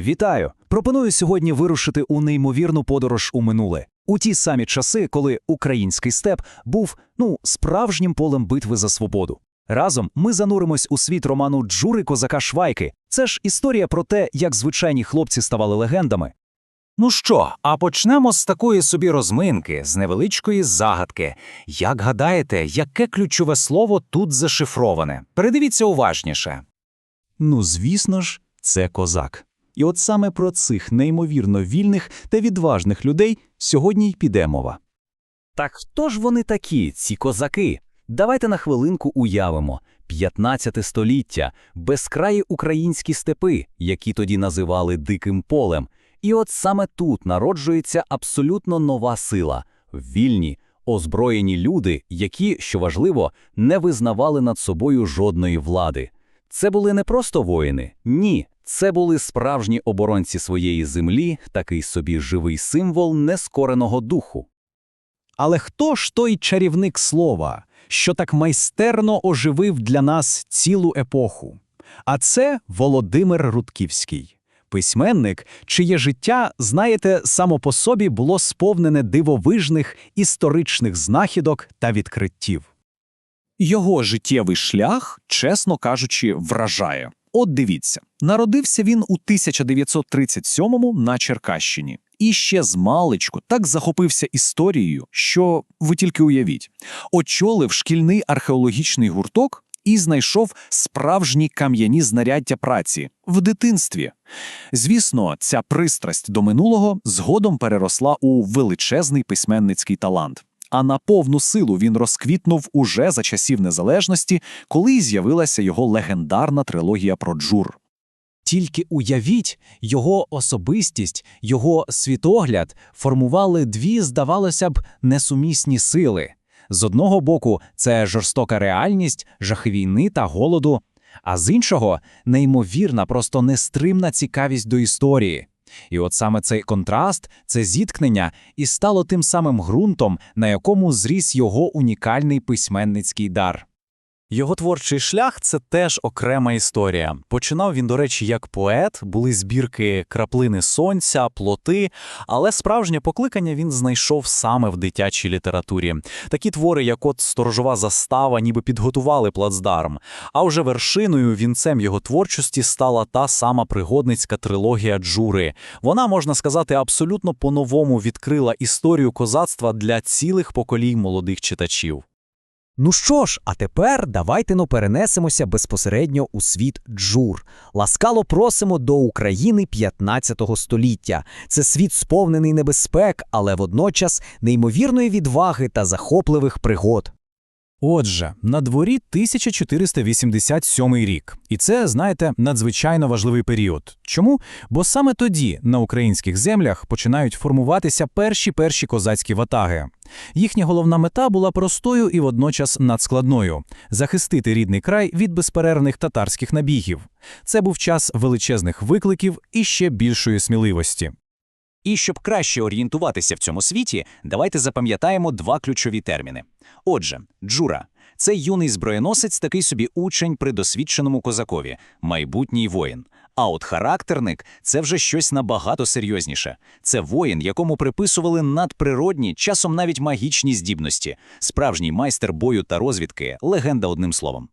Вітаю! Пропоную сьогодні вирушити у неймовірну подорож у минуле. У ті самі часи, коли український степ був ну справжнім полем битви за свободу. Разом ми зануримось у світ роману Джури Козака Швайки. Це ж історія про те, як звичайні хлопці ставали легендами. Ну що, а почнемо з такої собі розминки, з невеличкої загадки. Як гадаєте, яке ключове слово тут зашифроване? Передивіться уважніше. Ну, звісно ж, це козак. І от саме про цих неймовірно вільних та відважних людей сьогодні й піде мова. Так хто ж вони такі, ці козаки? Давайте на хвилинку уявимо 15 століття, безкраї українські степи, які тоді називали диким полем. І от саме тут народжується абсолютно нова сила вільні, озброєні люди, які, що важливо, не визнавали над собою жодної влади. Це були не просто воїни, ні, це були справжні оборонці своєї землі, такий собі живий символ нескореного духу. Але хто ж той чарівник слова, що так майстерно оживив для нас цілу епоху? А це Володимир Рудківський. Письменник, чиє життя, знаєте, само по собі було сповнене дивовижних історичних знахідок та відкриттів. Його життєвий шлях, чесно кажучи, вражає. От дивіться, народився він у 1937-му на Черкащині. І ще з маличку так захопився історією, що ви тільки уявіть, очолив шкільний археологічний гурток і знайшов справжні кам'яні знаряддя праці в дитинстві. Звісно, ця пристрасть до минулого згодом переросла у величезний письменницький талант. А на повну силу він розквітнув уже за часів незалежності, коли й з'явилася його легендарна трилогія про Джур. Тільки уявіть, його особистість, його світогляд формували дві, здавалося б, несумісні сили. З одного боку, це жорстока реальність, жахи війни та голоду, а з іншого неймовірна, просто нестримна цікавість до історії. І от саме цей контраст, це зіткнення і стало тим самим ґрунтом, на якому зріс його унікальний письменницький дар. Його творчий шлях це теж окрема історія. Починав він, до речі, як поет, були збірки краплини сонця, плоти, але справжнє покликання він знайшов саме в дитячій літературі. Такі твори, як от сторожова застава, ніби підготували плацдарм. А вже вершиною вінцем його творчості стала та сама пригодницька трилогія Джури. Вона, можна сказати, абсолютно по-новому відкрила історію козацтва для цілих поколінь молодих читачів. Ну що ж, а тепер давайте ну перенесемося безпосередньо у світ джур. Ласкаво просимо до України 15 століття. Це світ сповнений небезпек, але водночас неймовірної відваги та захопливих пригод. Отже, на дворі 1487 рік. І це, знаєте, надзвичайно важливий період. Чому? Бо саме тоді на українських землях починають формуватися перші перші козацькі ватаги. Їхня головна мета була простою і водночас надскладною захистити рідний край від безперервних татарських набігів. Це був час величезних викликів і ще більшої сміливості. І щоб краще орієнтуватися в цьому світі, давайте запам'ятаємо два ключові терміни. Отже, Джура це юний зброєносець, такий собі учень при досвідченому козакові, майбутній воїн. А от характерник це вже щось набагато серйозніше. Це воїн, якому приписували надприродні, часом навіть магічні здібності, справжній майстер бою та розвідки, легенда одним словом.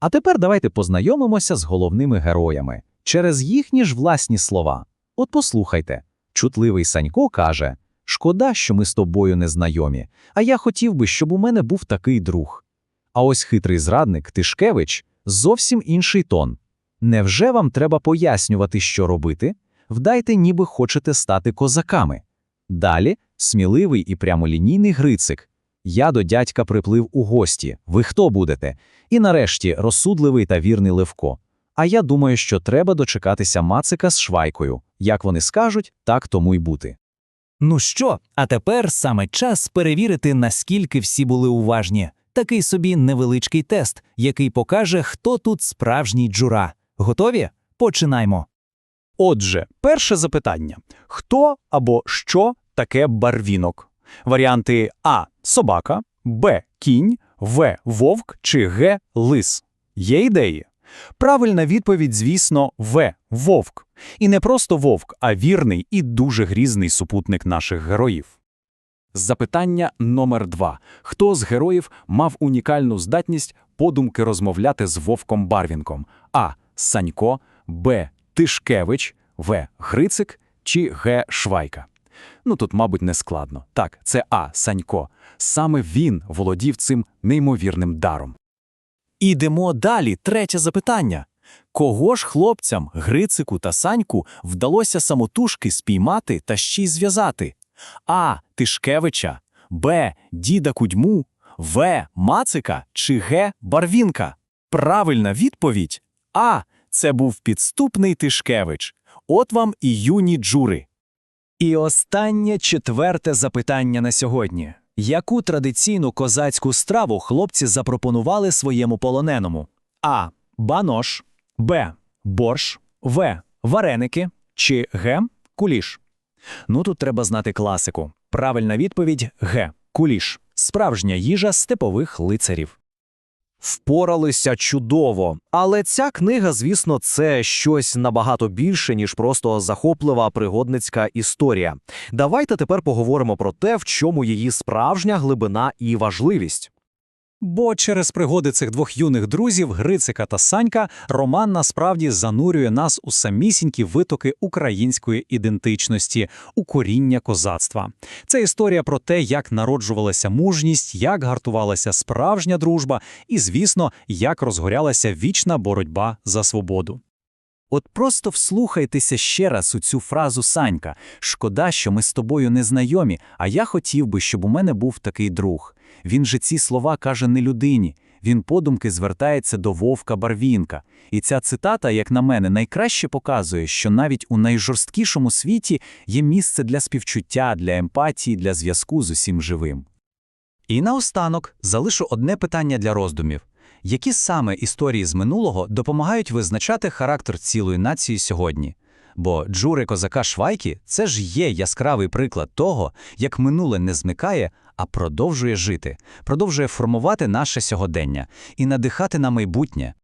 А тепер давайте познайомимося з головними героями через їхні ж власні слова. От послухайте, чутливий Санько каже: Шкода, що ми з тобою не знайомі, а я хотів би, щоб у мене був такий друг. А ось хитрий зрадник Тишкевич зовсім інший тон. Невже вам треба пояснювати, що робити? Вдайте, ніби хочете стати козаками. Далі сміливий і прямолінійний Грицик. Я до дядька приплив у гості. Ви хто будете? І нарешті розсудливий та вірний Левко. А я думаю, що треба дочекатися Мацика з швайкою. Як вони скажуть, так тому й бути. Ну що, а тепер саме час перевірити, наскільки всі були уважні. Такий собі невеличкий тест, який покаже, хто тут справжній джура. Готові? Починаймо. Отже, перше запитання: хто або що таке барвінок? Варіанти А собака, Б кінь, В вовк чи Г лис. Є ідеї? Правильна відповідь, звісно, В вовк. І не просто вовк, а вірний і дуже грізний супутник наших героїв. Запитання номер два. Хто з героїв мав унікальну здатність подумки розмовляти з Вовком Барвінком? А. Санько, Б. Тишкевич, В. Грицик чи Г. Швайка? Ну тут, мабуть, не складно. Так, це А. Санько. Саме він володів цим неймовірним даром. Ідемо далі. Третє запитання. Кого ж хлопцям, Грицику та Саньку вдалося самотужки спіймати та ще й зв'язати? А. Тишкевича, Б. Діда Кудьму, В. Мацика чи Г. Барвінка? Правильна відповідь А. Це був підступний Тишкевич. От вам і юні джури. І останнє четверте запитання на сьогодні. Яку традиційну козацьку страву хлопці запропонували своєму полоненому? А. Банош, Б. Борщ, В. Вареники чи Г. Куліш? Ну тут треба знати класику. Правильна відповідь Г. Куліш. Справжня їжа степових лицарів. Впоралися чудово. Але ця книга, звісно, це щось набагато більше, ніж просто захоплива пригодницька історія. Давайте тепер поговоримо про те, в чому її справжня глибина і важливість. Бо через пригоди цих двох юних друзів, Грицика та Санька, роман насправді занурює нас у самісінькі витоки української ідентичності, у коріння козацтва. Це історія про те, як народжувалася мужність, як гартувалася справжня дружба і, звісно, як розгорялася вічна боротьба за свободу. От просто вслухайтеся ще раз у цю фразу Санька. Шкода, що ми з тобою не знайомі, а я хотів би, щоб у мене був такий друг. Він же ці слова каже не людині. Він подумки звертається до Вовка Барвінка. І ця цитата, як на мене, найкраще показує, що навіть у найжорсткішому світі є місце для співчуття, для емпатії, для зв'язку з усім живим. І наостанок залишу одне питання для роздумів. Які саме історії з минулого допомагають визначати характер цілої нації сьогодні? Бо джури козака Швайки – це ж є яскравий приклад того, як минуле не зникає, а продовжує жити, продовжує формувати наше сьогодення і надихати на майбутнє.